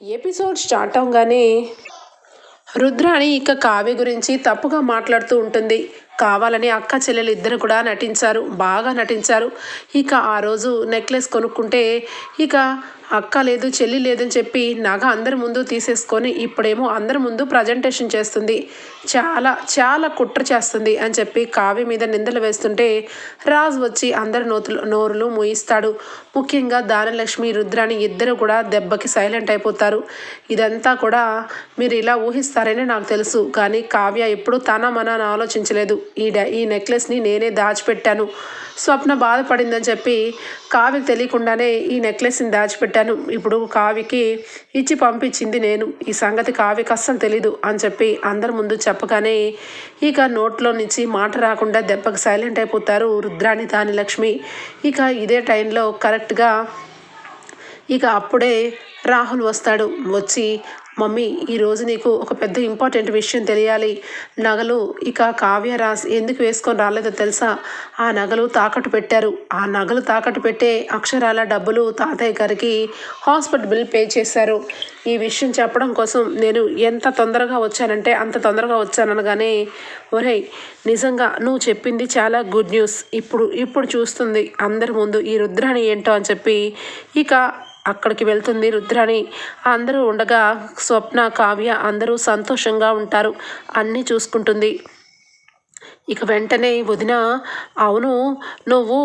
Episode start అవగానే రుద్రాణి ఇక కావ్య గురించి తప్పుగా మాట్లాడుతూ ఉంటుంది. కావాలని అక్క చెల్లెలు ఇద్దరు కూడా నటించారు. బాగా నటించారు. ఇక ఆ రోజు నెక్లెస్ కొనుక్కుంటే ఇక అక్క లేదు చెల్లి లేదని చెప్పి నగ అందరి ముందు తీసేసుకొని ఇప్పుడేమో అందరి ముందు ప్రజెంటేషన్ చేస్తుంది. చాలా చాలా కుట్ర చేస్తుంది అని చెప్పి కావ్య మీద నిందలు వేస్తుంటే రాజు వచ్చి అందరి నోతులు నోరులు మూయిస్తాడు. ముఖ్యంగా దానలక్ష్మి రుద్రాని ఇద్దరు కూడా దెబ్బకి సైలెంట్ అయిపోతారు. ఇదంతా కూడా మీరు ఇలా ఊహిస్తారని నాకు తెలుసు కానీ కావ్య ఎప్పుడూ తన మన ఆలోచించలేదు. ఈ ఈ నెక్లెస్ని నేనే దాచిపెట్టాను. స్వప్న బాధపడిందని చెప్పి కావికి తెలియకుండానే ఈ నెక్లెస్ని దాచిపెట్టాను. ఇప్పుడు కావికి ఇచ్చి పంపించింది నేను. ఈ సంగతి కావికి అస్సలు తెలీదు అని చెప్పి అందరి ముందు చెప్పగానే ఇక నోట్లో నుంచి మాట రాకుండా దెబ్బకి సైలెంట్ అయిపోతారు రుద్రాణి దాని లక్ష్మి. ఇక ఇదే టైంలో కరెక్ట్గా ఇక అప్పుడే రాహుల్ వస్తాడు. వచ్చి మమ్మీ ఈరోజు నీకు ఒక పెద్ద ఇంపార్టెంట్ విషయం తెలియాలి. నగలు ఇక కావ్య రాసి ఎందుకు వేసుకొని రాలేదో తెలుసా? ఆ నగలు తాకట్టు పెట్టారు. ఆ నగలు తాకట్టు పెట్టే అక్షరాల డబ్బులు తాతయ్య గారికి హాస్పిటల్ బిల్ పే చేశారు. ఈ విషయం చెప్పడం కోసం నేను ఎంత తొందరగా వచ్చానంటే అంత తొందరగా వచ్చాననగానే ఒరేయ్ నిజంగా నువ్వు చెప్పింది చాలా గుడ్ న్యూస్ ఇప్పుడు ఇప్పుడు చూస్తుంది. అందరి ముందు ఈ రుద్రాణి ఏంటో అని చెప్పి ఇక అక్కడికి వెళ్తుంది రుద్రాణి. అందరూ ఉండగా స్వప్న కావ్య అందరూ సంతోషంగా ఉంటారు. అన్నీ చూసుకుంటుంది. ఇక వెంటనే వదిన అవును నువ్వు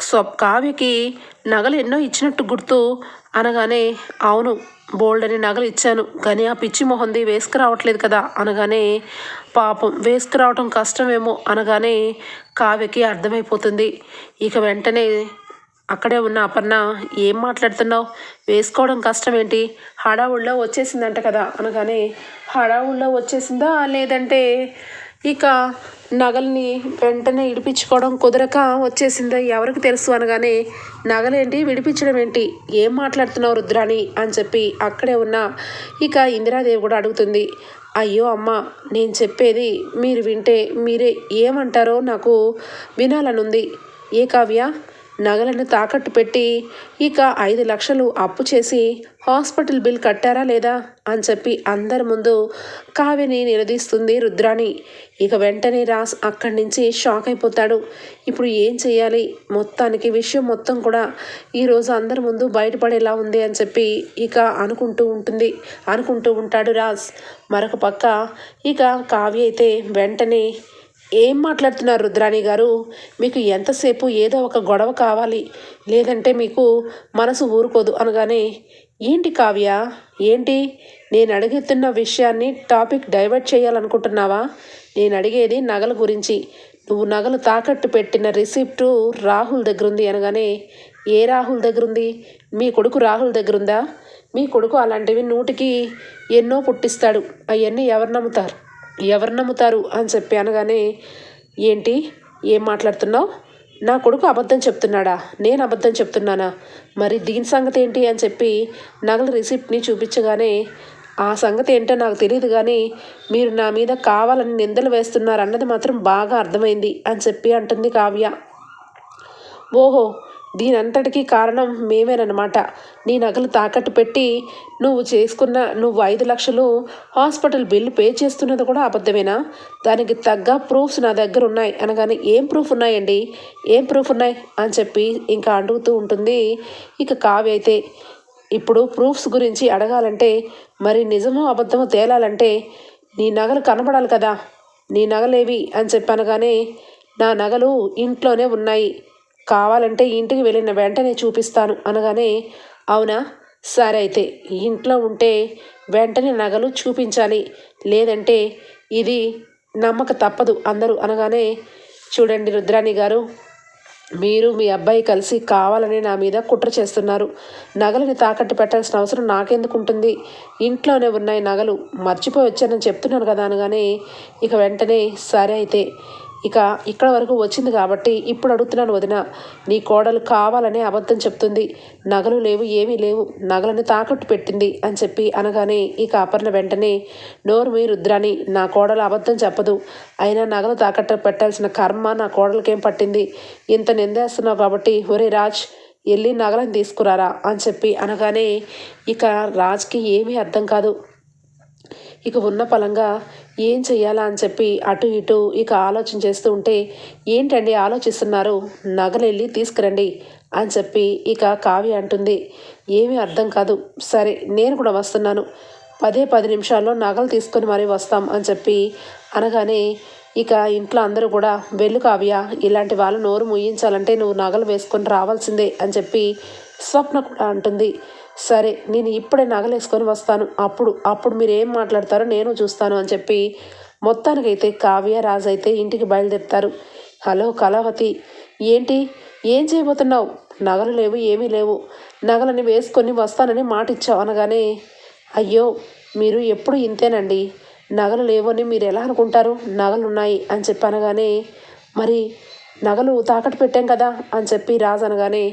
స్వ కావ్యకి నగలు ఎన్నో ఇచ్చినట్టు గుర్తు అనగానే అవును బోల్డని నగలు ఇచ్చాను కానీ ఆ పిచ్చి మొహంది వేసుకురావట్లేదు కదా అనగానే పాపం వేసుకురావటం కష్టమేమో అనగానే కావ్యకి అర్థమైపోతుంది. ఇక వెంటనే అక్కడే ఉన్న అపర్ణ ఏం మాట్లాడుతున్నావు? వేసుకోవడం కష్టం ఏంటి హడావుల్లో వచ్చేసిందంట కదా అనగానే హడావుల్లో వచ్చేసిందా? లేదంటే ఇక నగల్ని వెంటనే విడిపించుకోవడం కుదరక వచ్చేసిందా? ఎవరికి తెలుసు అనగానే నగలేంటి? విడిపించడం ఏంటి ఏం మాట్లాడుతున్నావు రుద్రాణి? అని చెప్పి అక్కడే ఉన్న ఇక ఇందిరాదేవి కూడా అడుగుతుంది. అయ్యో అమ్మ నేను చెప్పేది మీరు వింటే మీరే ఏమంటారో నాకు వినాలనుంది. ఏ కావ్య? నగలను తాకట్టు పెట్టి ఇక ఐదు లక్షలు అప్పు చేసి హాస్పిటల్ బిల్ కట్టారా లేదా అని చెప్పి అందరి ముందు కావ్యని నిలదీస్తుంది రుద్రాణి. ఇక వెంటనే రాస్ అక్కడి నుంచి షాక్ అయిపోతాడు. ఇప్పుడు ఏం చేయాలి? మొత్తానికి విషయం మొత్తం కూడా ఈరోజు అందరి ముందు బయటపడేలా ఉంది అని చెప్పి ఇక అనుకుంటూ ఉంటుంది. అనుకుంటూ ఉంటాడు రాజ్ మరొక పక్క ఇక కావ్య అయితే వెంటనే ఏం మాట్లాడుతున్నారు రుద్రాణి గారు? మీకు ఎంతసేపు ఏదో ఒక గొడవ కావాలి. లేదంటే మీకు మనసు ఊరుకోదు అనగానే ఏంటి కావ్య? ఏంటి? నేను అడుగుతున్న విషయాన్ని టాపిక్ డైవర్ట్ చేయాలనుకుంటున్నావా? నేను అడిగేది నగల గురించి. నువ్వు నగలు తాకట్టు పెట్టిన రిసిప్టు రాహుల్ దగ్గరుంది అనగానే ఏ రాహుల్ దగ్గరుంది? మీ కొడుకు రాహుల్ దగ్గరుందా? మీ కొడుకు అలాంటివి నూటికి ఎన్నో పుట్టిస్తాడు. అవన్నీ ఎవరు నమ్ముతారు? ఎవరు నమ్ముతారు అని చెప్పి అనగానే ఏంటి? ఏం మాట్లాడుతున్నావు? నా కొడుకు అబద్ధం చెప్తున్నాడా? నేను అబద్ధం చెప్తున్నానా? మరి దీని సంగతి ఏంటి? అని చెప్పి నగల రిసిప్ట్ని చూపించగానే ఆ సంగతి ఏంటో నాకు తెలియదు కానీ మీరు నా మీద కావాలని నిందలు వేస్తున్నారు అన్నది మాత్రం బాగా అర్థమైంది అని చెప్పి అంటుంది కావ్య. ఓహో! దీని అంతటికీ కారణం మేమేనమాట నీ నగలు తాకట్టు పెట్టి నువ్వు చేసుకున్న నువ్వు ఐదు లక్షలు హాస్పిటల్ బిల్లు పే చేస్తున్నది కూడా అబద్ధమేనా? దానికి తగ్గ ప్రూఫ్స్ నా దగ్గర ఉన్నాయి. అనగానే ఏం ప్రూఫ్ ఉన్నాయండి? ఏం ప్రూఫ్ ఉన్నాయి? అని చెప్పి ఇంకా అడుగుతూ ఉంటుంది. ఇక కావ్య అయితే ఇప్పుడు ప్రూఫ్స్ గురించి అడగాలంటే మరి నిజమో అబద్ధమో తేలాలంటే నీ నగలు కనబడాలి కదా? నీ నగలేవి? అని చెప్పనగానే నా నగలు ఇంట్లోనే ఉన్నాయి. కావాలంటే ఇంటికి వెళ్ళిన వెంటనే చూపిస్తాను అనగానే అవునా? సరే అయితే ఇంట్లో ఉంటే వెంటనే నగలు చూపించాలి. లేదంటే ఇది నమ్మక తప్పదు అందరూ అనగానే చూడండి రుద్రాణి గారు మీరు మీ అబ్బాయి కలిసి కావాలని నా మీద కుట్ర చేస్తున్నారు. నగలని తాకట్టు పెట్టాల్సిన అవసరం నాకెందుకు ఉంటుంది? ఇంట్లోనే ఉన్నాయి నగలు మర్చిపోయి వచ్చానని చెప్తున్నాను కదా అనగానే ఇక వెంటనే సరే అయితే ఇక ఇక్కడ వరకు వచ్చింది కాబట్టి ఇప్పుడు అడుగుతున్నాను వదిన నీ కోడలు కావాలనే అబద్ధం చెప్తుంది. నగలు లేవు ఏమీ లేవు. నగలను తాకట్టు పెట్టింది అని చెప్పి అనగానే ఇక అపర్ణ వెంటనే నోరు మీ రుద్రాని నా కోడలు అబద్ధం చెప్పదు. అయినా నగలు తాకట్టు పెట్టాల్సిన కర్మ నా కోడలకేం పట్టింది? ఇంత నిందేస్తున్నావు కాబట్టి ఒరే రాజ్ వెళ్ళి నగలను తీసుకురారా అని చెప్పి అనగానే ఇక రాజ్కి ఏమీ అర్థం కాదు. ఇక ఉన్న పలంగా ఏం చెయ్యాలా అని చెప్పి అటు ఇటు ఇక ఆలోచన చేస్తూ ఉంటే ఏంటండి ఆలోచిస్తున్నారు? నగలు వెళ్ళి తీసుకురండి అని చెప్పి ఇక కావ్య అంటుంది. ఏమీ అర్థం కాదు. సరే నేను కూడా వస్తున్నాను. పదే పది నిమిషాల్లో నగలు తీసుకొని మరీ వస్తాం అని చెప్పి అనగానే ఇక ఇంట్లో అందరూ కూడా వెళ్ళు కావ్య ఇలాంటి వాళ్ళు నోరు ముయించాలంటే నువ్వు నగలు వేసుకొని రావాల్సిందే అని చెప్పి స్వప్న కూడా అంటుంది. సరే నేను ఇప్పుడే నగలు వేసుకొని వస్తాను. అప్పుడు అప్పుడు మీరు ఏం మాట్లాడతారో నేను చూస్తాను అని చెప్పి మొత్తానికైతే కావ్య రాజు అయితే ఇంటికి బయలుదేరుతారు. హలో కళావతి ఏంటి? ఏం చేయబోతున్నావు? నగలు లేవు ఏమీ లేవు. నగలని వేసుకొని వస్తానని మాట ఇచ్చావు అనగానే అయ్యో మీరు ఎప్పుడు ఇంతేనండి? నగలు లేవని మీరు ఎలా అనుకుంటారు? నగలు ఉన్నాయి అని చెప్పి అనగానే మరి నగలు తాకట్టు పెట్టాం కదా అని చెప్పి రాజు అనగానే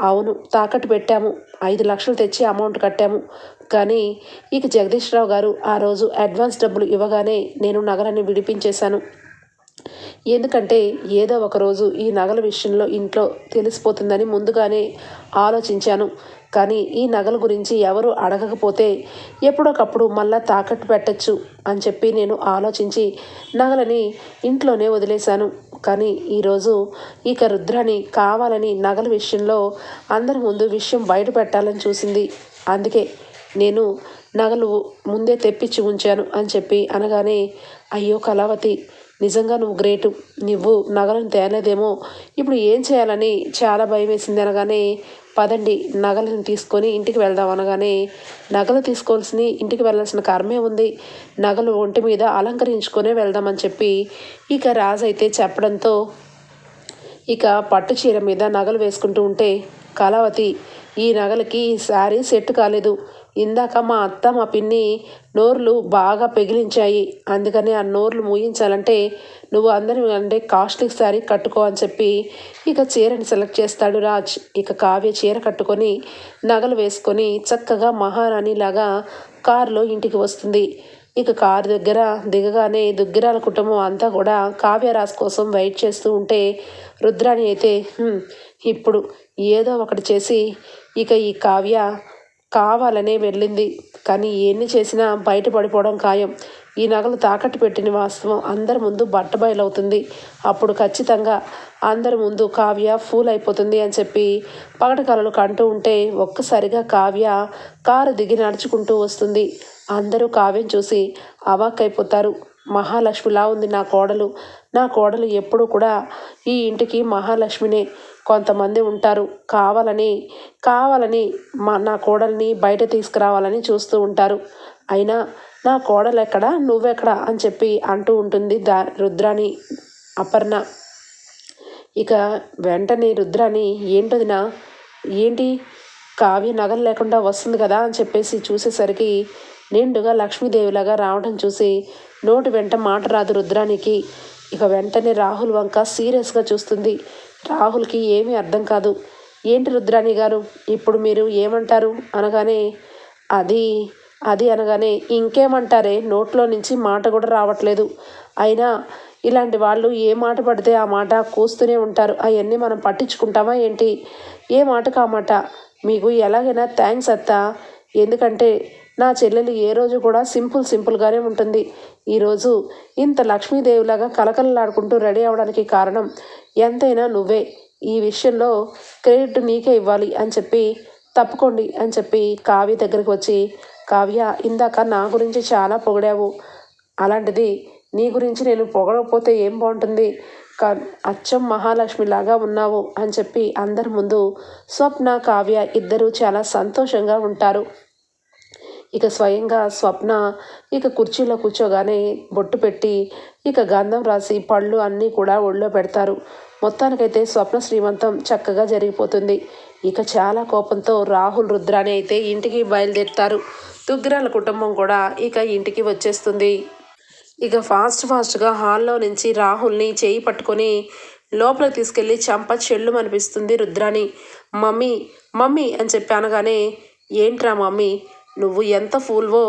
అవును తాకట్టు పెట్టాము. ఐదు లక్షలు తెచ్చి అమౌంట్ కట్టాము. కానీ ఇక జగదీష్ రావు గారు ఆ రోజు అడ్వాన్స్ డబ్బులు ఇవ్వగానే నేను నగలని విడిపించేశాను. ఎందుకంటే ఏదో ఒక రోజు ఈ నగల విషయంలో ఇంట్లో తెలిసిపోతుందని ముందుగానే ఆలోచించాను. కానీ ఈ నగల గురించి ఎవరు అడగకపోతే ఎప్పుడొకప్పుడు మళ్ళా తాకట్టు పెట్టచ్చు అని చెప్పి నేను ఆలోచించి నగలని ఇంట్లోనే వదిలేశాను. కానీ ఈరోజు ఇక రుద్రాని కావాలని నగల విషయంలో అందరి ముందు విషయం బయట పెట్టాలని చూసింది. అందుకే నేను నగలు ముందే తెప్పించి ఉంచాను అని చెప్పి అనగానే అయ్యో కళావతి నిజంగా నువ్వు గ్రేటు. నువ్వు నగలను తేలేదేమో ఇప్పుడు ఏం చేయాలని చాలా భయం వేసింది. అనగానే పదండి నగలను తీసుకొని ఇంటికి వెళ్దాం అనగానే నగలు తీసుకోవాల్సిన ఇంటికి వెళ్ళాల్సిన కర్మే ఉంది. నగలు ఒంటి మీద అలంకరించుకొనే వెళ్దామని చెప్పి ఇక రాజు అయితే చెప్పడంతో ఇక పట్టు చీర మీద నగలు వేసుకుంటూ ఉంటే కళావతి ఈ నగలకి ఈ శారీ సెట్ కాలేదు. ఇందాక మా అత్త మా పిన్ని నోర్లు బాగా పెగిలించాయి. అందుకని ఆ నోర్లు మూయించాలంటే నువ్వు అందరి అంటే కాస్ట్లీ శారీ కట్టుకో అని చెప్పి ఇక చీరని సెలెక్ట్ చేస్తాడు రాజ్. ఇక కావ్య చీర కట్టుకొని నగలు వేసుకొని చక్కగా మహారాణిలాగా కారులో ఇంటికి వస్తుంది. ఇక కారు దగ్గర దిగగానే దుగ్గిరాల కుటుంబం అంతా కూడా కావ్యరాజ్ కోసం వెయిట్ చేస్తూ ఉంటే రుద్రాణి అయితే ఇప్పుడు ఏదో ఒకటి చేసి ఇక ఈ కావ్య కావాలనే వెళ్ళింది. కానీ ఎన్ని చేసినా బయటపడిపోవడం ఖాయం. ఈ నగలు తాకట్టు పెట్టిన వాస్తవం అందరి ముందు బట్టబయలవుతుంది. అప్పుడు ఖచ్చితంగా అందరి ముందు కావ్య ఫూల్ అయిపోతుంది అని చెప్పి పగటి కళలు కంటూ ఉంటే ఒక్కసారిగా కావ్య కారు దిగి నడుచుకుంటూ వస్తుంది. అందరూ కావ్యం చూసి అవాక్కైపోతారు. మహాలక్ష్మిలా ఉంది నా కోడలు. నా కోడలు ఎప్పుడూ కూడా ఈ ఇంటికి మహాలక్ష్మినే. కొంతమంది ఉంటారు. కావాలని కావాలని మా నా కోడల్ని బయట తీసుకురావాలని చూస్తూ ఉంటారు. అయినా నా కోడలు ఎక్కడ? నువ్వెక్కడ? అని చెప్పి అంటూ ఉంటుంది దా రుద్రాని అపర్ణ. ఇక వెంటనే రుద్రాని ఏంటదినా ఏంటి? కావ్య నగలు లేకుండా వస్తుంది కదా? అని చెప్పేసి చూసేసరికి నిండుగా లక్ష్మీదేవిలాగా రావడం చూసి నోటి వెంట మాట రాదు రుద్రానికి ఇక వెంటనే రాహుల్ వంక సీరియస్గా చూస్తుంది. రాహుల్కి ఏమీ అర్థం కాదు. ఏంటి రుద్రాణి గారు? ఇప్పుడు మీరు ఏమంటారు? అనగానే అది అది అనగానే ఇంకేమంటారే? నోట్లో నుంచి మాట కూడా రావట్లేదు. అయినా ఇలాంటి వాళ్ళు ఏ మాట పడితే ఆ మాట కూస్తూనే ఉంటారు. అవన్నీ మనం పట్టించుకుంటామా ఏంటి? ఏ మాటకు ఆ మాట మీకు ఎలాగైనా థ్యాంక్స్ అత్తా. ఎందుకంటే నా చెల్లెలు ఏ రోజు కూడా సింపుల్ సింపుల్గానే ఉంటుంది. ఈరోజు ఇంత లక్ష్మీదేవిలాగా కలకలలాడుకుంటూ రెడీ అవడానికి కారణం ఎంతైనా నువ్వే. ఈ విషయంలో క్రెడిట్ నీకే ఇవ్వాలి అని చెప్పి తప్పుకోండి అని చెప్పి కావ్య దగ్గరికి వచ్చి కావ్య ఇందాక నా గురించి చాలా పొగిడావు. అలాంటిది నీ గురించి నేను పొగడకపోతే ఏం బాగుంటుంది? కా అచ్చం మహాలక్ష్మిలాగా ఉన్నావు అని చెప్పి అందరి ముందు స్వప్న కావ్య ఇద్దరూ చాలా సంతోషంగా ఉంటారు. ఇక స్వయంగా స్వప్న ఇక కుర్చీలో కూర్చోగానే బొట్టు పెట్టి ఇక గంధం రాసి పళ్ళు అన్నీ కూడా ఒళ్ళో పెడతారు. మొత్తానికైతే స్వప్న శ్రీమంతం చక్కగా జరిగిపోతుంది. ఇక చాలా కోపంతో రాహుల్ రుద్రాని అయితే ఇంటికి బయలుదేరుతారు. దుగ్గిరాల కుటుంబం కూడా ఇక ఇంటికి వచ్చేస్తుంది. ఇక ఫాస్ట్ ఫాస్ట్గా హాల్లో నుంచి రాహుల్ని చేయి పట్టుకొని లోపలికి తీసుకెళ్ళి చంప చెల్లు అనిపిస్తుంది రుద్రాని మమ్మీ మమ్మీ అని చెప్పి అనగానే ఏంట్రా మమ్మీ నువ్వు ఎంత ఫూల్వో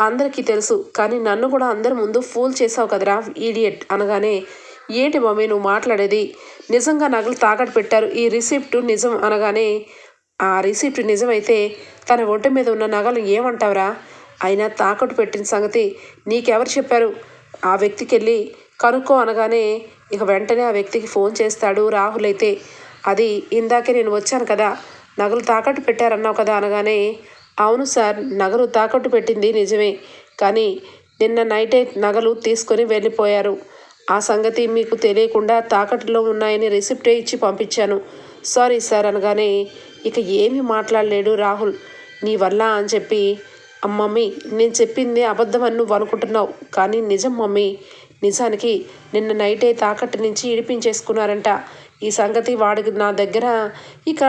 అందరికీ తెలుసు కానీ నన్ను కూడా అందరి ముందు ఫూల్ చేసావు కదరా ఈడియట్ అనగానే. ఏంటి మమ్మీ నువ్వు మాట్లాడేది? నిజంగా నగలు తాకట్టు పెట్టారు ఈ రిసిప్ట్ నిజం అనగానే. ఆ రిసిప్ట్ నిజమైతే తన ఒంటి మీద ఉన్న నగలు ఏమంటావురా? అయినా తాకట్టు పెట్టిన సంగతి నీకెవరు చెప్పారు? ఆ వ్యక్తికి వెళ్ళి కనుక్కో అనగానే ఇక వెంటనే ఆ వ్యక్తికి ఫోన్ చేస్తాడు రాహుల్ అయితే. అది ఇందాకే నేను వచ్చాను కదా నగలు తాకట్టు పెట్టారన్నావు కదా అనగానే అవును సార్ నగలు తాకట్టు పెట్టింది నిజమే. కానీ నిన్న నైటే నగలు తీసుకొని వెళ్ళిపోయారు. ఆ సంగతి మీకు తెలియకుండా తాకట్టులో ఉన్నాయని రిసిప్టే ఇచ్చి పంపించాను. సారీ సార్ అనగానే ఇక ఏమీ మాట్లాడలేడు రాహుల్. నీ వల్ల అని చెప్పి మమ్మీ నేను చెప్పింది అబద్ధం అని నువ్వు అనుకుంటున్నావు. కానీ నిజం మమ్మీ నిజానికి నిన్న నైటే తాకట్టు నుంచి ఇడిపించేసుకున్నారంట. ఈ సంగతి వాడికి నా దగ్గర ఇక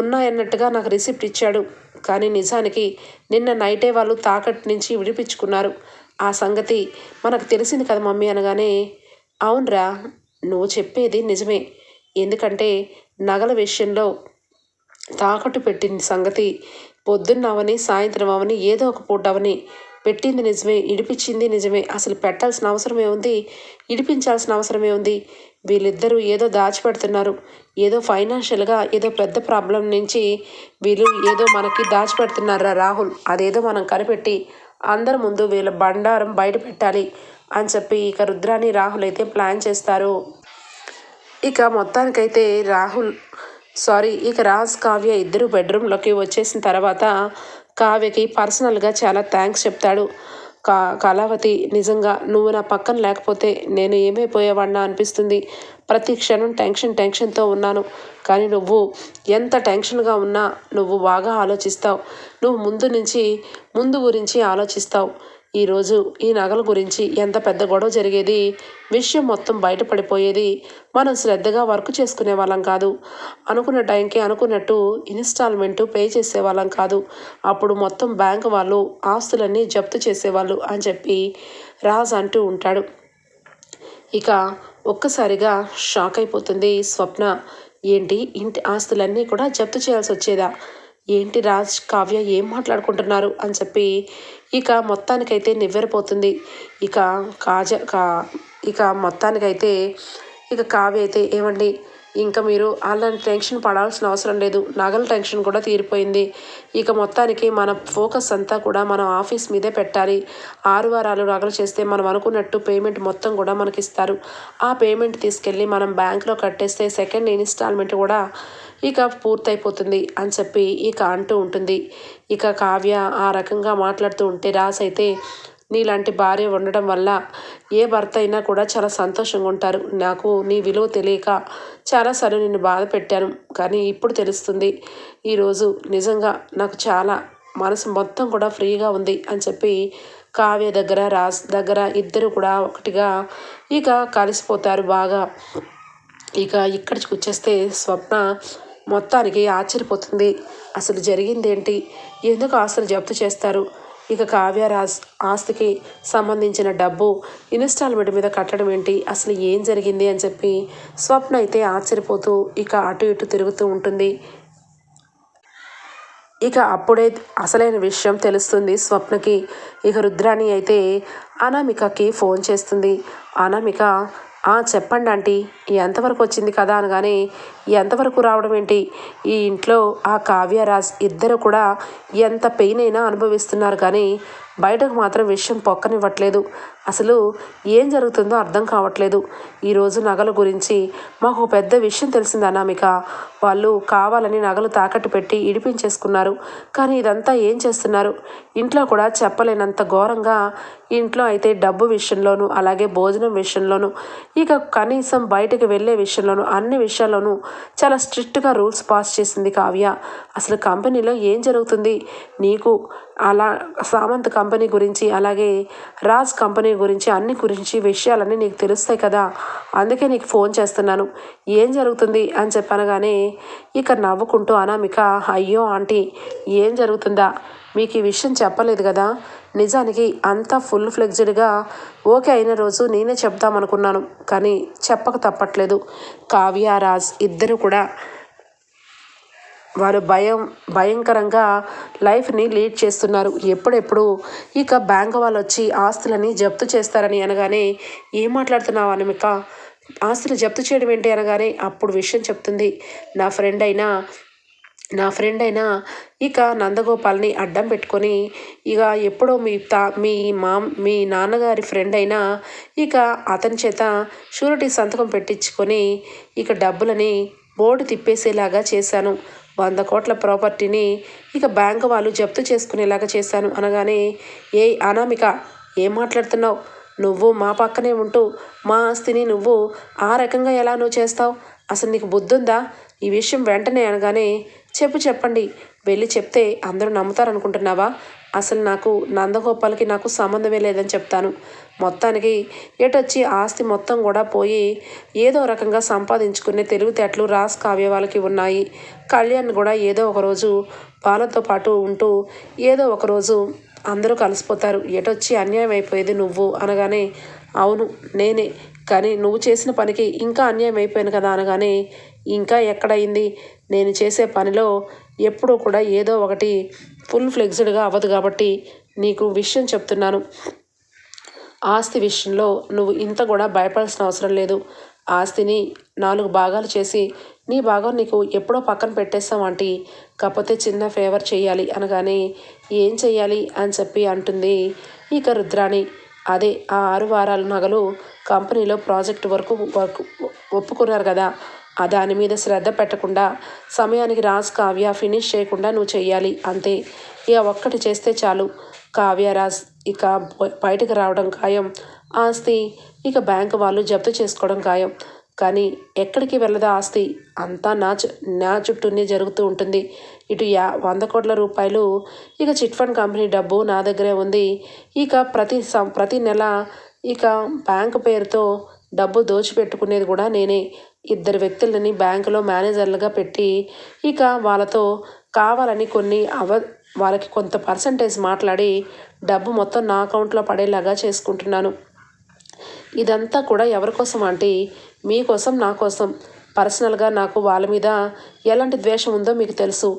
ఉన్నాయన్నట్టుగా నాకు రిసిప్ట్ ఇచ్చాడు. కానీ నిజానికి నిన్న నైటే వాళ్ళు తాకట్టు నుంచి విడిపించుకున్నారు. ఆ సంగతి మనకు తెలిసింది కదా మమ్మీ అనగానే అవునరా నువ్వు చెప్పేది నిజమే. ఎందుకంటే నగల విషయంలో తాకట్టు పెట్టిన సంగతి పొద్దున్న అవని సాయంత్రం అవని ఏదో ఒక పూట అవని పెట్టింది నిజమే ఇడిపించింది నిజమే. అసలు పెట్టాల్సిన అవసరమే ఉంది ఇడిపించాల్సిన అవసరమే ఉంది. వీళ్ళిద్దరూ ఏదో దాచిపెడుతున్నారు. ఏదో ఫైనాన్షియల్గా ఏదో పెద్ద ప్రాబ్లం నుంచి వీళ్ళు ఏదో మనకి దాచిపెడుతున్నారా రాహుల్? అదేదో మనం కనిపెట్టి అందరి ముందు వీళ్ళ బండారం బయట పెట్టాలి అని చెప్పి ఇక రుద్రాని రాహుల్ అయితే ప్లాన్ చేస్తారు. ఇక మొత్తానికైతే రాహుల్ సారీ ఇక రాజ్ కావ్య ఇద్దరు బెడ్రూమ్లోకి వచ్చేసిన తర్వాత కావ్యకి పర్సనల్గా చాలా థ్యాంక్స్ చెప్తాడు. కా కళావతి నిజంగా నువ్వు నా పక్కన లేకపోతే నేను ఏమైపోయేవాడినా అనిపిస్తుంది. ప్రతి క్షణం టెన్షన్ టెన్షన్తో ఉన్నాను. కానీ నువ్వు ఎంత టెన్షన్గా ఉన్నా నువ్వు బాగా ఆలోచిస్తావు. నువ్వు ముందు నుంచి ముందు గురించి ఆలోచిస్తావు. ఈరోజు ఈ నగల గురించి ఎంత పెద్ద గొడవ జరిగేది? విషయం మొత్తం బయటపడిపోయేది మనం శ్రద్ధగా వర్క్ చేసుకునే వాళ్ళం కాదు. అనుకున్న టైంకి అనుకున్నట్టు ఇన్స్టాల్మెంట్ పే చేసేవాళ్ళం కాదు. అప్పుడు మొత్తం బ్యాంక్ వాళ్ళు ఆస్తులన్నీ జప్తు చేసేవాళ్ళు అని చెప్పి రాజ్ అంటూ ఉంటాడు. ఇక ఒక్కసారిగా షాక్ అయిపోతుంది స్వప్న. ఏంటి? ఇంటి ఆస్తులన్నీ కూడా జప్తు చేయాల్సి వచ్చేదా? ఏంటి రాజ్ కావ్య ఏం మాట్లాడుకుంటున్నారు? అని చెప్పి ఇక మొత్తానికైతే నివ్వెరపోతుంది. ఇక కాజ కా ఇక మొత్తానికైతే ఇక కావ్య అయితే ఏమండి ఇంకా మీరు అలాంటి టెన్షన్ పడాల్సిన అవసరం లేదు. నగల టెన్షన్ కూడా తీరిపోయింది. ఇక మొత్తానికి మన ఫోకస్ అంతా కూడా మనం ఆఫీస్ మీదే పెట్టాలి. ఆరు వారాలు నగలు చేస్తే మనం అనుకున్నట్టు పేమెంట్ మొత్తం కూడా మనకి ఇస్తారు ఆ పేమెంట్ తీసుకెళ్ళి మనం బ్యాంక్లో కట్టేస్తే సెకండ్ ఇన్స్టాల్మెంట్ కూడా ఇక పూర్తయిపోతుంది అని చెప్పి ఇక అంటూ ఉంటుంది. ఇక కావ్య ఆ రకంగా మాట్లాడుతూ ఉంటే రాస్ అయితే నీలాంటి భార్య ఉండడం వల్ల ఏ భర్త అయినా కూడా చాలా సంతోషంగా ఉంటారు. నాకు నీ విలువ తెలియక చాలాసార్లు నిన్ను బాధ పెట్టాను. కానీ ఇప్పుడు తెలుస్తుంది ఈరోజు నిజంగా నాకు చాలా మనసు మొత్తం కూడా ఫ్రీగా ఉంది అని చెప్పి కావ్య దగ్గర రాజ్ దగ్గర ఇద్దరు కూడా ఒకటిగా ఇక కలిసిపోతారు బాగా. ఇక ఇక్కడికి వచ్చేస్తే స్వప్న మొత్తానికి ఆశ్చర్యపోతుంది. అసలు జరిగిందేంటి? ఎందుకు ఆస్తులు జప్తు చేస్తారు? ఇక కావ్యరాజ్ ఆస్తికి సంబంధించిన డబ్బు ఇన్స్టాల్మెంట్ మీద కట్టడం ఏంటి? అసలు ఏం జరిగింది అని చెప్పి స్వప్న అయితే ఆశ్చర్యపోతూ ఇక అటు ఇటు తిరుగుతూ ఉంటుంది. ఇక అప్పుడే అసలైన విషయం తెలుస్తుంది స్వప్నకి. ఇక రుద్రాణి అయితే అనామికకి ఫోన్ చేస్తుంది. అనామిక చెప్పండి ఆంటీ ఎంతవరకు వచ్చింది కదా అనగానే ఎంతవరకు రావడం ఏంటి? ఈ ఇంట్లో ఆ కావ్యరాజ్ ఇద్దరు కూడా ఎంత పెయిన్ అయినా అనుభవిస్తున్నారు కానీ బయటకు మాత్రం విషయం పొక్కనివ్వట్లేదు. అసలు ఏం జరుగుతుందో అర్థం కావట్లేదు. ఈరోజు నగల గురించి మాకు పెద్ద విషయం తెలిసింది అనామిక. వాళ్ళు కావాలని నగలు తాకట్టు పెట్టి ఇడిపించేసుకున్నారు. కానీ ఇదంతా ఏం చేస్తున్నారు? ఇంట్లో కూడా చెప్పలేనంత ఘోరంగా ఇంట్లో అయితే డబ్బు విషయంలోనూ అలాగే భోజనం విషయంలోనూ ఇక కనీసం బయటకు వెళ్ళే విషయంలోనూ అన్ని విషయాల్లోనూ చాలా స్ట్రిక్ట్గా రూల్స్ పాస్ చేసింది కావ్య. అసలు కంపెనీలో ఏం జరుగుతుంది? నీకు అలా సామంత్ కంపెనీ గురించి అలాగే రాజ్ కంపెనీ గురించి అన్ని గురించి విషయాలన్నీ నీకు తెలుస్తాయి కదా. అందుకే నీకు ఫోన్ చేస్తున్నాను. ఏం జరుగుతుంది? అని చెప్పనగానే ఇక నవ్వుకుంటూ అనామిక అయ్యో ఆంటీ ఏం జరుగుతుందా? మీకు ఈ విషయం చెప్పలేదు కదా. నిజానికి అంతా ఫుల్ ఫ్లెగ్జ్డ్గా ఓకే అయిన రోజు నేనే చెప్దామనుకున్నాను కానీ చెప్పక తప్పట్లేదు. కావ్య రాజ్ ఇద్దరు కూడా వారు భయం భయంకరంగా లైఫ్ని లీడ్ చేస్తున్నారు. ఎప్పుడెప్పుడు ఇక బ్యాంక్ వాళ్ళు వచ్చి ఆస్తులని జప్తు చేస్తారని అనగానే ఏం మాట్లాడుతున్నావు అనమిక? ఆస్తులు జప్తు చేయడం ఏంటి? అనగానే అప్పుడు విషయం చెప్తుంది. నా ఫ్రెండ్ అయినా నా ఫ్రెండ్ అయినా ఇక నందగోపాల్ని అడ్డం పెట్టుకొని ఇక ఎప్పుడో మీ తా మీ మా మీ నాన్నగారి ఫ్రెండ్ అయినా ఇక అతని చేత షూరిటీ సంతకం పెట్టించుకొని ఇక డబ్బులని బోర్డు తిప్పేసేలాగా చేశాను. వంద కోట్ల ప్రాపర్టీని ఇక బ్యాంకు వాళ్ళు జప్తు చేసుకునేలాగా చేశాను అనగానే ఏ అనామిక ఏం మాట్లాడుతున్నావు? నువ్వు మా పక్కనే ఉంటూ మా ఆస్తిని నువ్వు ఆ రకంగా ఎలా నువ్వు చేస్తావు? అసలు నీకు బుద్ధుందా? ఈ విషయం వెంటనే అనగానే చెప్పు చెప్పండి. వెళ్ళి చెప్తే అందరూ నమ్ముతారనుకుంటున్నావా? అసలు నాకు నందగోపాల్కి నాకు సంబంధమే లేదని చెప్తాను. మొత్తానికి ఎటొచ్చి ఆస్తి మొత్తం కూడా పోయి ఏదో రకంగా సంపాదించుకునే తెలివితేటలు రాస్ కావ్య వాళ్ళకి ఉన్నాయి. కళ్యాణ్ కూడా ఏదో ఒకరోజు వాళ్ళతో పాటు ఉంటూ ఏదో ఒకరోజు అందరూ కలిసిపోతారు. ఎటొచ్చి అన్యాయం అయిపోయేది నువ్వు? అనగానే అవును నేనే. కానీ నువ్వు చేసిన పనికి ఇంకా అన్యాయం అయిపోయాను కదా అనగానే ఇంకా ఎక్కడైంది నేను చేసే పనిలో ఎప్పుడూ కూడా ఏదో ఒకటి ఫుల్ ఫ్లెక్స్డ్గా అవ్వదు కాబట్టి నీకు విషయం చెప్తున్నాను. ఆస్తి విషయంలో నువ్వు ఇంత కూడా భయపడాల్సిన అవసరం లేదు. ఆస్తిని నాలుగు భాగాలు చేసి నీ భాగం నీకు ఎప్పుడో పక్కన పెట్టేస్తాం ఆంటీ. కాకపోతే చిన్న ఫేవర్ చేయాలి అనగానే ఏం చేయాలి అని చెప్పి అంటుంది ఇక రుద్రాణి. అదే ఆ ఆరు వారాల నగలు కంపెనీలో ప్రాజెక్ట్ వరకు వర్క్ ఒప్పుకున్నారు కదా. దాని మీద శ్రద్ధ పెట్టకుండా సమయానికి రాజ్ కావ్య ఫినిష్ చేయకుండా నువ్వు చెయ్యాలి. అంతే. ఇక ఒక్కటి చేస్తే చాలు. కావ్య రాజ్ ఇక బయటకు రావడం ఖాయం. ఆస్తి ఇక బ్యాంకు వాళ్ళు జప్తు చేసుకోవడం ఖాయం. కానీ ఎక్కడికి వెళ్ళదా ఆస్తి? అంతా నా నా చుట్టూనే జరుగుతూ ఉంటుంది. ఇటు యా వంద కోట్ల రూపాయలు ఇక చిట్ ఫండ్ కంపెనీ డబ్బు నా దగ్గరే ఉంది. ఇక ప్రతి ప్రతి నెల ఇక బ్యాంకు పేరుతో డబ్బు దోచిపెట్టుకునేది కూడా నేనే. ఇద్దరు వ్యక్తులని బ్యాంకులో మేనేజర్లుగా పెట్టి ఇక వాళ్ళతో కావాలని కొన్ని అవ వాళ్ళకి కొంత పర్సంటేజ్ మాట్లాడి డబ్బు మొత్తం నా అకౌంట్లో పడేలాగా చేసుకుంటున్నాను. ఇదంతా కూడా ఎవరికోసం అంటే మీకోసం నా కోసం? పర్సనల్గా నాకు వాళ్ళ మీద ఎలాంటి ద్వేషం ఉందో మీకు తెలుసు.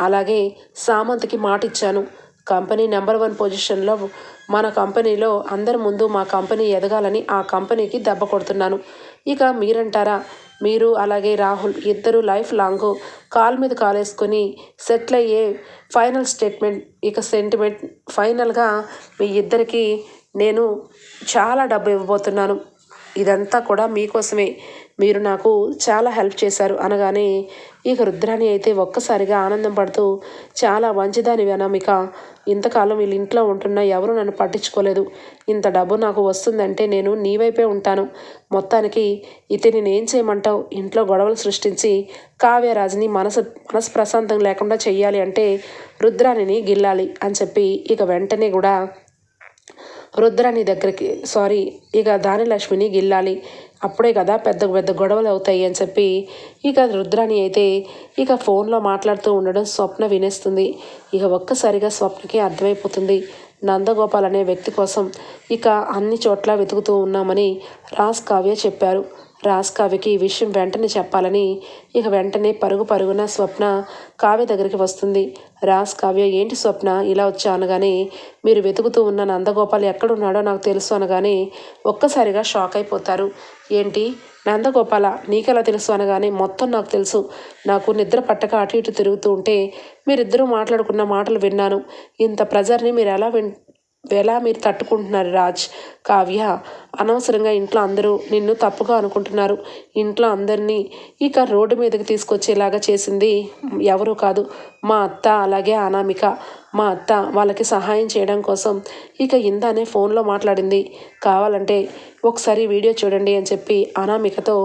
అలాగే సామంత్కి మాట ఇచ్చాను. కంపెనీ నెంబర్ వన్ పొజిషన్లో మన కంపెనీలో అందరి ముందు మా కంపెనీ ఎదగాలని ఆ కంపెనీకి దెబ్బ కొడుతున్నాను. ఇక మీరంటారా? మీరు అలాగే రాహుల్ ఇద్దరు లైఫ్ లాంగ్ కాల్ మీద కాలేసుకొని సెటిల్ అయ్యే ఫైనల్ స్టేట్మెంట్ ఇక సెంటిమెంట్ ఫైనల్గా మీ ఇద్దరికి నేను చాలా డబ్బు ఇవ్వబోతున్నాను. ఇదంతా కూడా మీకోసమే. మీరు నాకు చాలా హెల్ప్ చేశారు అనగానే ఇక రుద్రాణి అయితే ఒక్కసారిగా ఆనందం పడుతూ చాలా మంచిదాని అనామిక. ఇంతకాలం వీళ్ళ ఇంట్లో ఉంటున్నా ఎవరు నన్ను పట్టించుకోలేదు. ఇంత డబ్బు నాకు వస్తుందంటే నేను నీ వైపే ఉంటాను. మొత్తానికి ఇతని నేనేం చేయమంటావు? ఇంట్లో గొడవలు సృష్టించి కావ్యరాజుని మనసు మనసు ప్రశాంతం లేకుండా చెయ్యాలి అంటే రుద్రాణిని గిల్లాలి అని చెప్పి ఇక వెంటనే కూడా రుద్రాణి దగ్గరికి సారీ ఇక దానిలక్ష్మిని గిల్లాలి. అప్పుడే కదా పెద్ద పెద్ద గొడవలు అవుతాయి అని చెప్పి ఇక రుద్రాణి అయితే ఇక ఫోన్లో మాట్లాడుతూ ఉండడం స్వప్న వినేస్తుంది. ఇక ఒక్కసారిగా స్వప్నకి అర్థమైపోతుంది. నందగోపాల్ అనే వ్యక్తి కోసం ఇక అన్ని చోట్ల వెతుకుతూ ఉన్నామని రాజ్ కావ్య చెప్పారు. రాజ్ కావ్యకి ఈ విషయం వెంటనే చెప్పాలని ఇక వెంటనే పరుగు పరుగున స్వప్న కావ్య దగ్గరికి వస్తుంది. రాజ్ కావ్య ఏంటి స్వప్న? ఇలా వచ్చా? అనగానే మీరు వెతుకుతూ ఉన్న నందగోపాల్ ఎక్కడున్నాడో నాకు తెలుసు అనగానే ఒక్కసారిగా షాక్ అయిపోతారు. ఏంటి? నందగోపాల? నీకెలా తెలుసు? అనగానే మొత్తం నాకు తెలుసు. నాకు నిద్ర పట్టక అటు ఇటు తిరుగుతూ ఉంటే మీరిద్దరూ మాట్లాడుకున్న మాటలు విన్నాను. ఇంత ప్రెజర్ని మీరు ఎలా విన్ ఎలా మీరు తట్టుకుంటున్నారు రాజ్ కావ్య. అనవసరంగా ఇంట్లో అందరూ నిన్ను తప్పుగా అనుకుంటున్నారు. ఇంట్లో అందరినీ ఇక రోడ్డు మీదకి తీసుకొచ్చేలాగా చేసింది ఎవరూ కాదు. మా అత్త అలాగే అనామిక. మా అత్త వాళ్ళకి సహాయం చేయడం కోసం ఇక ఇందానే ఫోన్లో మాట్లాడింది. కావాలంటే ఒకసారి వీడియో చూడండి అని చెప్పి అనామికతో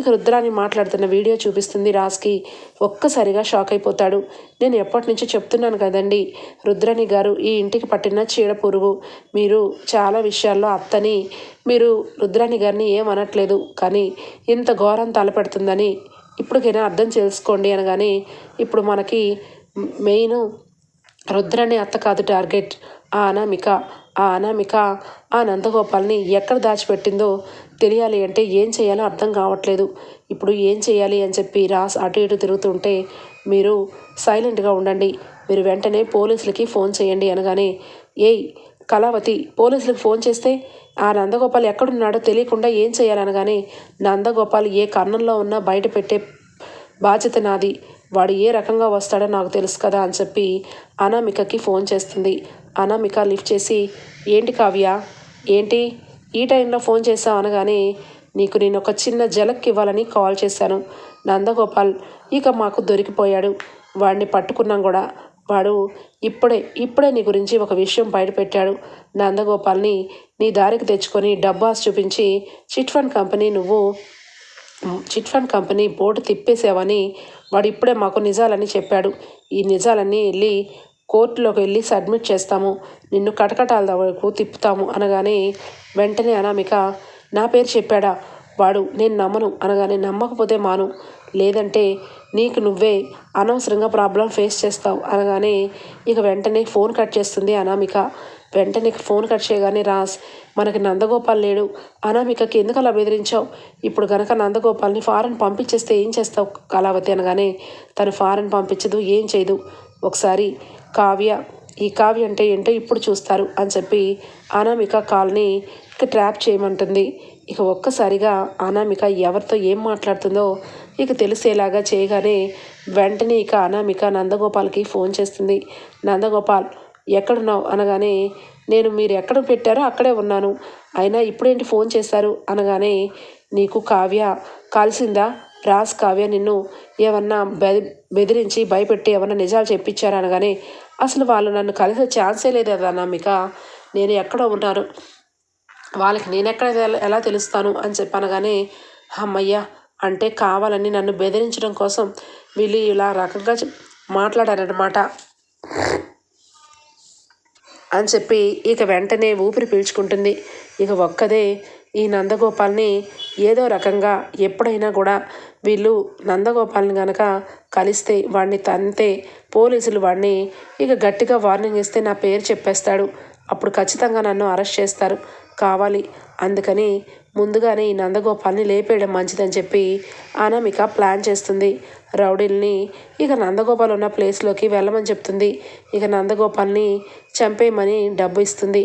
ఇక రుద్రాన్ని మాట్లాడుతున్న వీడియో చూపిస్తుంది రాజ్కి. ఒక్కసారిగా షాక్ అయిపోతాడు. నేను ఎప్పటి నుంచో చెప్తున్నాను కదండి రుద్రాణి గారు ఈ ఇంటికి పట్టిన చీడ పురుగు. మీరు చాలా విషయాల్లో అత్తని మీరు రుద్రాణి గారిని ఏమనట్లేదు కానీ ఇంత ఘోరం తలపెడుతుందని ఇప్పటికైనా అర్థం చేసుకోండి అనగానే ఇప్పుడు మనకి మెయిన్ రుద్రని అత్త కాదు టార్గెట్. ఆ అనామిక ఆ అనామిక ఆ నందగోపాల్ని ఎక్కడ దాచిపెట్టిందో తెలియాలి అంటే ఏం చేయాలో అర్థం కావట్లేదు. ఇప్పుడు ఏం చేయాలి అని చెప్పి రాస్ అటు ఇటు తిరుగుతుంటే మీరు సైలెంట్గా ఉండండి. మీరు వెంటనే పోలీసులకి ఫోన్ చేయండి అనగానే ఏయ్ కళావతి పోలీసులకు ఫోన్ చేస్తే ఆ నందగోపాల్ ఎక్కడున్నాడో తెలియకుండా ఏం చేయాలనగానే నందగోపాల్ ఏ కన్నంలో ఉన్నా బయట పెట్టే బాధ్యత నాది. వాడు ఏ రకంగా వస్తాడో నాకు తెలుసు కదా అని చెప్పి అనామికకి ఫోన్ చేస్తుంది. అనామిక లిఫ్ట్ చేసి ఏంటి కావ్య? ఏంటి? ఈ టైంలో ఫోన్ చేసావు అనగానే నీకు నేను ఒక చిన్న జలక్ ఇవ్వాలని కాల్ చేశాను. నందగోపాల్ ఇక మాకు దొరికిపోయాడు. వాడిని పట్టుకున్నాం కూడా. వాడు ఇప్పుడే ఇప్పుడే నీ గురించి ఒక విషయం బయటపెట్టాడు. నందగోపాల్ని నీ దారికి తెచ్చుకొని డబ్బాస్ చూపించి చిట్ ఫండ్ కంపెనీ నువ్వు చిట్ ఫండ్ కంపెనీ బోర్డు తిప్పేసావని వాడు ఇప్పుడే మాకు నిజాలని చెప్పాడు. ఈ నిజాలన్నీ వెళ్ళి కోర్టులోకి వెళ్ళి సబ్మిట్ చేస్తాము. నిన్ను కటకటాల వరకు తిప్పుతాము అనగానే వెంటనే అనామిక నా పేరు చెప్పాడా? వాడు నేను నమ్మను అనగానే నమ్మకపోతే మాను. లేదంటే నీకు నువ్వే అనవసరంగా ప్రాబ్లం ఫేస్ చేస్తావు అనగానే ఇక వెంటనే ఫోన్ కట్ చేస్తుంది అనామిక. వెంటనే ఫోన్ కట్ చేయగానే రాస్ మనకి నందగోపాల్ లేడు. అనామికకి ఎందుకు అలా బెదిరించావు? ఇప్పుడు గనక నందగోపాల్ని ఫారెన్ పంపించేస్తే ఏం చేస్తావు కళావతి? అనగానే తను ఫారెన్ పంపించదు ఏం చేయదు. ఒకసారి కావ్య ఈ కావ్య అంటే ఏంటో ఇప్పుడు చూస్తారు అని చెప్పి అనామిక కాల్ని ఇక ట్రాప్ చేయమంటుంది. ఇక ఒక్కసారిగా అనామిక ఎవరితో ఏం మాట్లాడుతుందో ఇక తెలిసేలాగా చేయగానే వెంటనే ఇక అనామిక నందగోపాల్కి ఫోన్ చేస్తుంది. నందగోపాల్ ఎక్కడున్నావు? అనగానే నేను మీరు ఎక్కడ పెట్టారో అక్కడే ఉన్నాను. అయినా ఇప్పుడేంటి ఫోన్ చేశారు? అనగానే నీకు కావ్య కలిసిందా? రాస్ కావ్య నిన్ను ఏమన్నా బెది బెదిరించి భయపెట్టి ఏమన్నా నిజాలు చెప్పించారు? అనగానే అసలు వాళ్ళు నన్ను కలిసే ఛాన్సే లేదు కదా నమ్మిక నేను ఎక్కడ ఉన్నాను. వాళ్ళకి నేను ఎక్కడ ఎలా తెలుస్తాను? అని చెప్పనగానే అమ్మయ్య అంటే కావాలని నన్ను బెదిరించడం కోసం వీళ్ళు ఇలా రకంగా మాట్లాడారనమాట అని చెప్పి ఇక వెంటనే ఊపిరి పీల్చుకుంటుంది. ఇక ఒక్కదే ఈ నందగోపాల్ని ఏదో రకంగా ఎప్పుడైనా కూడా వీళ్ళు నందగోపాల్ని కనుక కలిస్తే వాడిని తంతే పోలీసులు వాడిని ఇక గట్టిగా వార్నింగ్ ఇస్తే నా పేరు చెప్పేస్తాడు. అప్పుడు ఖచ్చితంగా నన్ను అరెస్ట్ చేస్తారు. కావాలి. అందుకని ముందుగానే ఈ నందగోపాల్ని లేపేయడం మంచిదని చెప్పి అనామిక ప్లాన్ చేస్తుంది. రౌడీల్ని ఇక నందగోపాల్ ఉన్న ప్లేస్లోకి వెళ్ళమని చెప్తుంది. ఇక నందగోపాల్ని చంపేయమని డబ్బు ఇస్తుంది.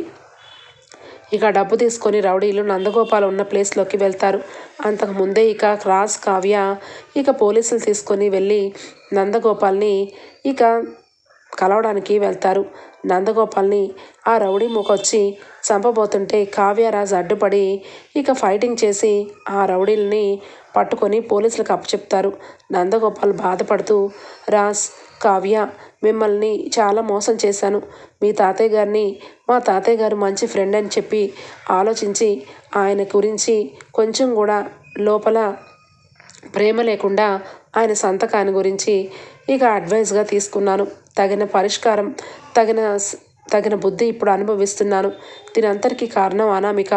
ఇక డబ్బు తీసుకొని రౌడీలు నందగోపాల్ ఉన్న ప్లేస్లోకి వెళ్తారు. అంతకు ముందే ఇక క్రాస్ కావ్య ఇక పోలీసులు తీసుకొని వెళ్ళి నందగోపాల్ని ఇక కలవడానికి వెళ్తారు. నందగోపాల్ని ఆ రౌడీ ముఖొచ్చి చంపబోతుంటే కావ్యరాజ్ అడ్డుపడి ఇక ఫైటింగ్ చేసి ఆ రౌడీల్ని పట్టుకొని పోలీసులకు అప్పచెప్తారు. నందగోపాల్ బాధపడుతూ రాజ్ కావ్య మిమ్మల్ని చాలా మోసం చేశాను. మీ తాతయ్య గారిని మా తాతయ్య గారు మంచి ఫ్రెండ్ అని చెప్పి ఆలోచించి ఆయన గురించి కొంచెం కూడా లోపల ప్రేమ లేకుండా ఆయన సంతకాన్ని గురించి ఇక అడ్వైస్గా తీసుకున్నాను. తగిన పరిష్కారం తగిన తగిన బుద్ధి ఇప్పుడు అనుభవిస్తున్నాను. దీని అంతటికీ కారణం అనామిక.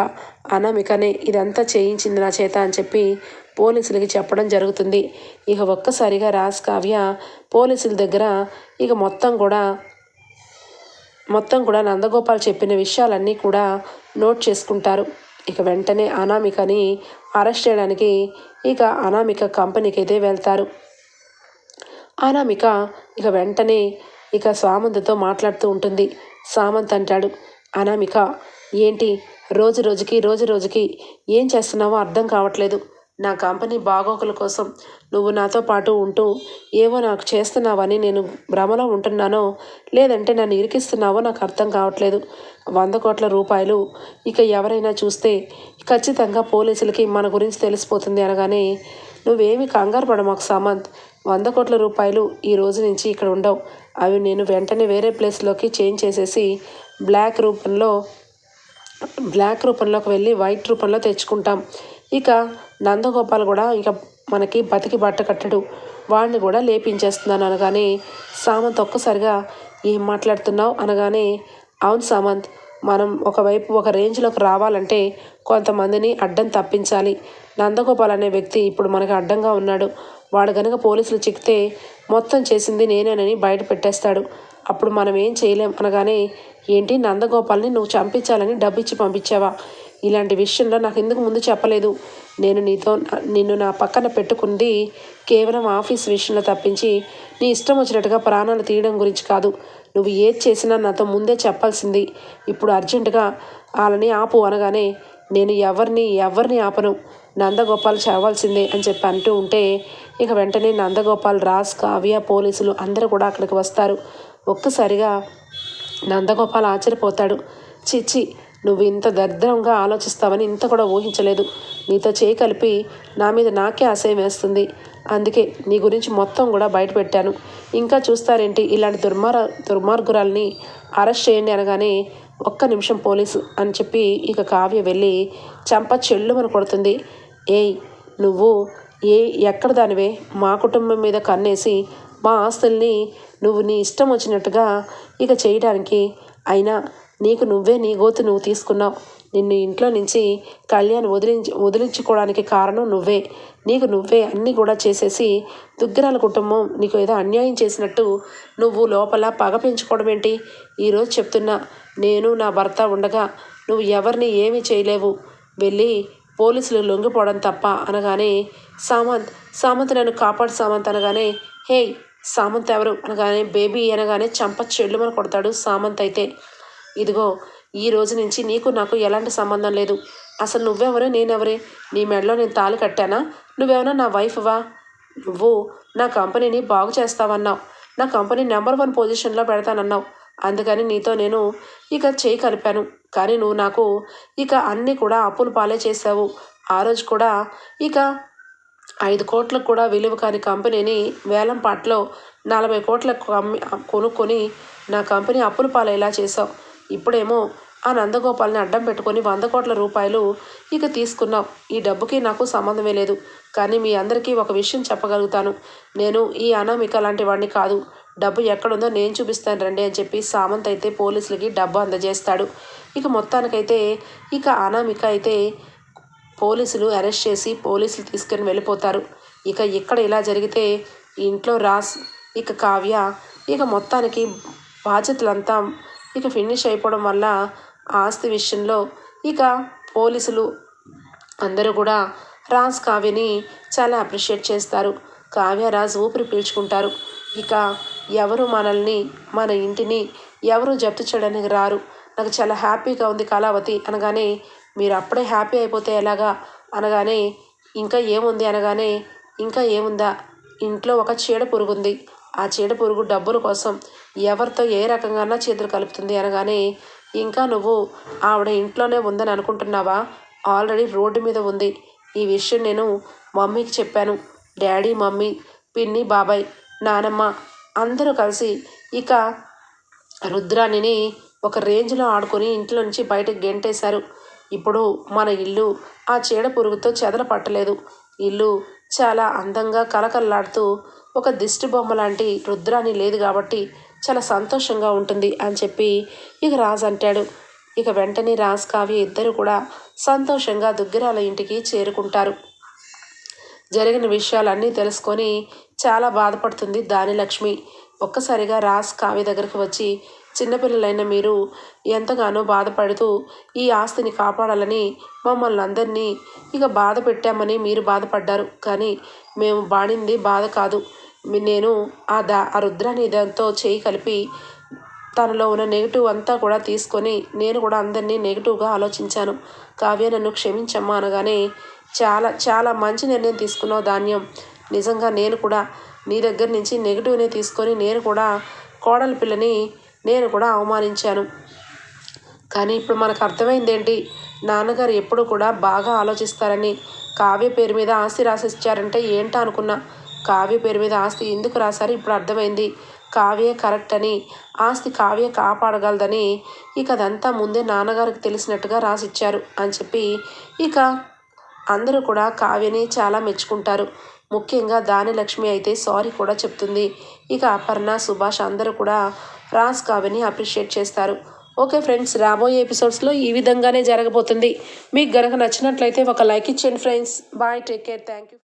అనామికనే ఇదంతా చేయించింది నా చేత అని చెప్పి పోలీసులకి చెప్పడం జరుగుతుంది. ఇక ఒక్కసారిగా రాజ్ కావ్య పోలీసుల దగ్గర ఇక మొత్తం కూడా మొత్తం కూడా నందగోపాల్ చెప్పిన విషయాలన్నీ కూడా నోట్ చేసుకుంటారు. ఇక వెంటనే అనామికని అరెస్ట్ చేయడానికి ఇక అనామిక కంపెనీకి అయితే వెళ్తారు. అనామిక ఇక వెంటనే ఇక సామంతతో మాట్లాడుతూ ఉంటుంది. సామంత్ అంటాడు అనామిక ఏంటి? రోజు రోజుకి రోజు రోజుకి ఏం చేస్తున్నావో అర్థం కావట్లేదు. నా కంపెనీ బాగోగుల కోసం నువ్వు నాతో పాటు ఉంటూ ఏవో నాకు చేస్తున్నావని నేను భ్రమలో ఉంటున్నానో లేదంటే నన్ను ఇరికిస్తున్నావో నాకు అర్థం కావట్లేదు. వంద కోట్ల రూపాయలు ఇక ఎవరైనా చూస్తే ఖచ్చితంగా పోలీసులకి మన గురించి తెలిసిపోతుంది అనగానే నువ్వేమి కంగారు పడమాకు సామంత్. వంద కోట్ల రూపాయలు ఈ రోజు నుంచి ఇక్కడ ఉండవు. అవి నేను వెంటనే వేరే ప్లేస్లోకి చేంజ్ చేసేసి బ్లాక్ రూపంలో బ్లాక్ రూపంలోకి వెళ్ళి వైట్ రూపంలో తెచ్చుకుంటాం. ఇక నందగోపాల్ కూడా ఇక మనకి బతికి బట్ట కట్టడు. వాడిని కూడా లేపించేస్తున్నాను అనగానే సామంత్ ఒక్కసారిగా ఏం మాట్లాడుతున్నావు? అనగానే అవును సామంత్ మనం ఒకవైపు ఒక రేంజ్లోకి రావాలంటే కొంతమందిని అడ్డం తప్పించాలి. నందగోపాల్ అనే వ్యక్తి ఇప్పుడు మనకి అడ్డంగా ఉన్నాడు. వాడు కనుక పోలీసులు చిక్కితే మొత్తం చేసింది నేనేనని బయట పెట్టేస్తాడు. అప్పుడు మనం ఏం చేయలేం అనగానే ఏంటి నందగోపాల్ని నువ్వు చంపించాలని డబ్బిచ్చి పంపించావా? ఇలాంటి విషయంలో నాకు ఎందుకు ముందు చెప్పలేదు? నేను నీతో నిన్ను నా పక్కన పెట్టుకుంది కేవలం ఆఫీస్ విషయంలో తప్పించి నీ ఇష్టం వచ్చినట్టుగా ప్రాణాలు తీయడం గురించి కాదు. నువ్వు ఏది చేసినా నాతో ముందే చెప్పాల్సింది. ఇప్పుడు అర్జెంటుగా వాళ్ళని ఆపు అనగానే నేను ఎవరిని ఎవరిని ఆపను? నందగోపాల్ చావాల్సిందే అని చెప్పి అంటూ ఉంటే ఇక వెంటనే నందగోపాల్ రాజ్ కావ్య పోలీసులు అందరూ కూడా అక్కడికి వస్తారు. ఒక్కసారిగా నందగోపాల్ ఆశ్చర్యపోతాడు. చిచ్చి నువ్వు ఇంత దరిద్రంగా ఆలోచిస్తావని ఇంత కూడా ఊహించలేదు. నీతో చేయి కలిపి నా మీద నాకే ఆశయం వేస్తుంది. అందుకే నీ గురించి మొత్తం కూడా బయట పెట్టాను. ఇంకా చూస్తారేంటి ఇలాంటి దుర్మార్ దుర్మార్గురాల్ని అరెస్ట్ చేయండి అనగానే ఒక్క నిమిషం పోలీసు అని చెప్పి ఇక కావ్య వెళ్ళి చంప చెల్లుమని కొడుతుంది. ఏయ్ నువ్వు ఏ ఎక్కడ దానివే? మా కుటుంబం మీద కన్నేసి మా ఆస్తుల్ని నువ్వు నీ ఇష్టం వచ్చినట్టుగా ఇక చేయడానికి అయినా నీకు నువ్వే నీ గోతు నువ్వు తీసుకున్నావు. నిన్ను ఇంట్లో నుంచి కళ్యాణ్ వదిలించి వదిలించుకోవడానికి కారణం నువ్వే. నీకు నువ్వే అన్నీ కూడా చేసేసి దుగ్గిరాల కుటుంబం నీకు ఏదో అన్యాయం చేసినట్టు నువ్వు లోపల పగ పెంచుకోవడం ఏంటి? ఈరోజు చెప్తున్నా నేను నా భర్త ఉండగా నువ్వు ఎవరిని ఏమీ చేయలేవు. వెళ్ళి పోలీసులు లొంగిపోవడం తప్ప అనగానే సామంత్ సామంత్ నన్ను కాపాడు సామంత్ అనగానే హే సామంత్ ఎవరు? అనగానే బేబీ అనగానే చంప చెల్లుమని కొడతాడు సామంత్ అయితే. ఇదిగో ఈ రోజు నుంచి నీకు నాకు ఎలాంటి సంబంధం లేదు. అసలు నువ్వెవరే? నేనెవరే? నీ మెడలో నేను తాళి కట్టానా? నువ్వేమన్నా నా వైఫ్వా? నువ్వు నా కంపెనీని బాగు చేస్తావన్నావు. నా కంపెనీ నెంబర్ వన్ పొజిషన్లో పెడతానన్నావు. అందుకని నీతో నేను ఇక చేయి కలిపాను కానీ నువ్వు నాకు ఇక అన్నీ కూడా అప్పులు పాలే చేసావు ఆ రోజు కూడా ఇక ఐదు కోట్లకు కూడా విలువ కాని కంపెనీని వేలం పాటలో నలభై కోట్లకు అమ్మి కొనుక్కొని నా కంపెనీ అప్పుల పాలయ్యేలా చేసావు ఇప్పుడేమో ఆ నందగోపాల్ని అడ్డం పెట్టుకొని వంద కోట్ల రూపాయలు ఇక తీసుకున్నావు. ఈ డబ్బుకి నాకు సంబంధమే లేదు. కానీ మీ అందరికీ ఒక విషయం చెప్పగలుగుతాను. నేను ఈ అనామిక లాంటి వాడిని కాదు. డబ్బు ఎక్కడుందో నేను చూపిస్తాను రండి అని చెప్పి సామంత్ అయితే పోలీసులకి డబ్బు అందజేస్తాడు. ఇక మొత్తానికైతే ఇక అనామిక అయితే పోలీసులు అరెస్ట్ చేసి పోలీసులు తీసుకొని వెళ్ళిపోతారు. ఇక ఇక్కడ ఇలా జరిగితే ఇంట్లో రాస్ ఇక కావ్య ఇక మొత్తానికి బాధ్యతలంతా ఇక ఫినిష్ అయిపోవడం వల్ల ఆస్తి విషయంలో ఇక పోలీసులు అందరూ కూడా రాజ్ కావ్యని చాలా అప్రిషియేట్ చేస్తారు. కావ్య రాజ్ ఊపిరి పీల్చుకుంటారు. ఇక ఎవరు మనల్ని మన ఇంటిని ఎవరు జప్తు చేయడానికి రారు. నాకు చాలా హ్యాపీగా ఉంది కళావతి అనగానే మీరు అప్పుడే హ్యాపీ అయిపోతే ఎలాగా? అనగానే ఇంకా ఏముంది అనగానే ఇంకా ఏముందా? ఇంట్లో ఒక చీడ పురుగుంది. ఆ చీడ పురుగు డబ్బుల కోసం ఎవరితో ఏ రకంగా చేతులు కలుపుతుంది అనగానే ఇంకా నువ్వు ఆవిడ ఇంట్లోనే ఉందని అనుకుంటున్నావా? ఆల్రెడీ రోడ్డు మీద ఉంది. ఈ విషయం నేను మమ్మీకి చెప్పాను. డాడీ మమ్మీ పిన్ని బాబాయ్ నానమ్మ అందరూ కలిసి ఇక రుద్రాణిని ఒక రేంజ్లో ఆడుకొని ఇంట్లో నుంచి బయటకు గెంటేశారు. ఇప్పుడు మన ఇల్లు ఆ చీడ పురుగుతో చెదల పట్టలేదు. ఇల్లు చాలా అందంగా కలకల్లాడుతూ ఒక దిష్టి బొమ్మ లాంటి రుద్రాణి లేదు కాబట్టి చాలా సంతోషంగా ఉంటుంది అని చెప్పి ఇక రాజు అంటాడు. ఇక వెంటనే రాజ్ కావ్య ఇద్దరు కూడా సంతోషంగా దుగ్గిరాల ఇంటికి చేరుకుంటారు. జరిగిన విషయాలన్నీ తెలుసుకొని చాలా బాధపడుతుంది దానిలక్ష్మి. ఒక్కసారిగా రాజ్ కావ్య దగ్గరికి వచ్చి చిన్నపిల్లలైన మీరు ఎంతగానో బాధపడుతూ ఈ ఆస్తిని కాపాడాలని మమ్మల్ని అందరినీ ఇక బాధ పెట్టామని మీరు బాధపడ్డారు. కానీ మేము బాడింది బాధ కాదు. నేను ఆ దా ఆ రుద్రాని దాంతో చేయి కలిపి తనలో ఉన్న నెగిటివ్ అంతా కూడా తీసుకొని నేను కూడా అందరినీ నెగిటివ్గా ఆలోచించాను. కావ్య నన్ను క్షమించమ్మా అనగానే చాలా చాలా మంచి నిర్ణయం తీసుకున్నావు ధాన్యం. నిజంగా నేను కూడా నీ దగ్గర నుంచి నెగిటివ్ని తీసుకొని నేను కూడా కోడలి పిల్లని నేను కూడా అవమానించాను. కానీ ఇప్పుడు మనకు అర్థమైంది ఏంటి నాన్నగారు ఎప్పుడు కూడా బాగా ఆలోచిస్తారని. కావ్య పేరు మీద ఆస్తి రాసిచ్చారంటే ఏంటో అనుకున్నా. కావ్య పేరు మీద ఆస్తి ఎందుకు రాశారు? ఇప్పుడు అర్థమైంది. కావ్యే కరెక్ట్ అని. ఆస్తి కావ్య కాపాడగలదని. ఇక అదంతా ముందే నాన్నగారికి తెలిసినట్టుగా రాసిచ్చారు అని చెప్పి ఇక అందరూ కూడా కావ్యని చాలా మెచ్చుకుంటారు. ముఖ్యంగా దానిలక్ష్మి అయితే సారీ కూడా చెప్తుంది. ఇక అపర్ణ సుభాష్ అందరూ కూడా రాజ్ కావ్యని అప్రిషియేట్ చేస్తారు. ఓకే ఫ్రెండ్స్ రాబోయే ఎపిసోడ్స్లో ఈ విధంగానే జరగబోతుంది. మీకు గనక నచ్చినట్లయితే ఒక లైక్ ఇచ్చేయండి friends. Bye take care thank you